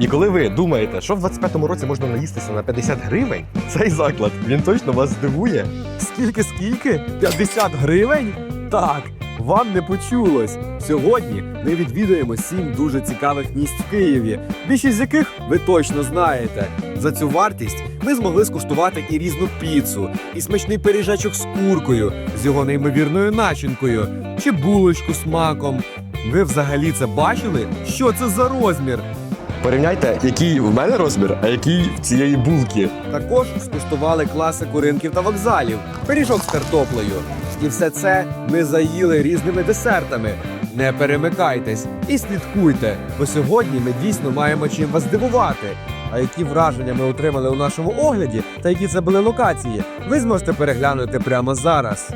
І коли ви думаєте, що в 25-му році можна наїстися на 50 гривень, цей заклад він точно вас здивує. Скільки, скільки? 50 гривень? Так, вам не почулось. Сьогодні ми відвідаємо сім дуже цікавих місць в Києві, більшість з яких ви точно знаєте. За цю вартість ми змогли скуштувати і різну піцу, і смачний пиріжечок з куркою, з його неймовірною начинкою, чи булочку з маком. Ви взагалі це бачили? Що це за розмір? Порівняйте, який в мене розмір, а який в цієї булки. Також скуштували класику ринків та вокзалів, пиріжок з картоплею. І все це ми заїли різними десертами. Не перемикайтесь і слідкуйте, бо сьогодні ми дійсно маємо чим вас здивувати. А які враження ми отримали у нашому огляді та які це були локації, ви зможете переглянути прямо зараз.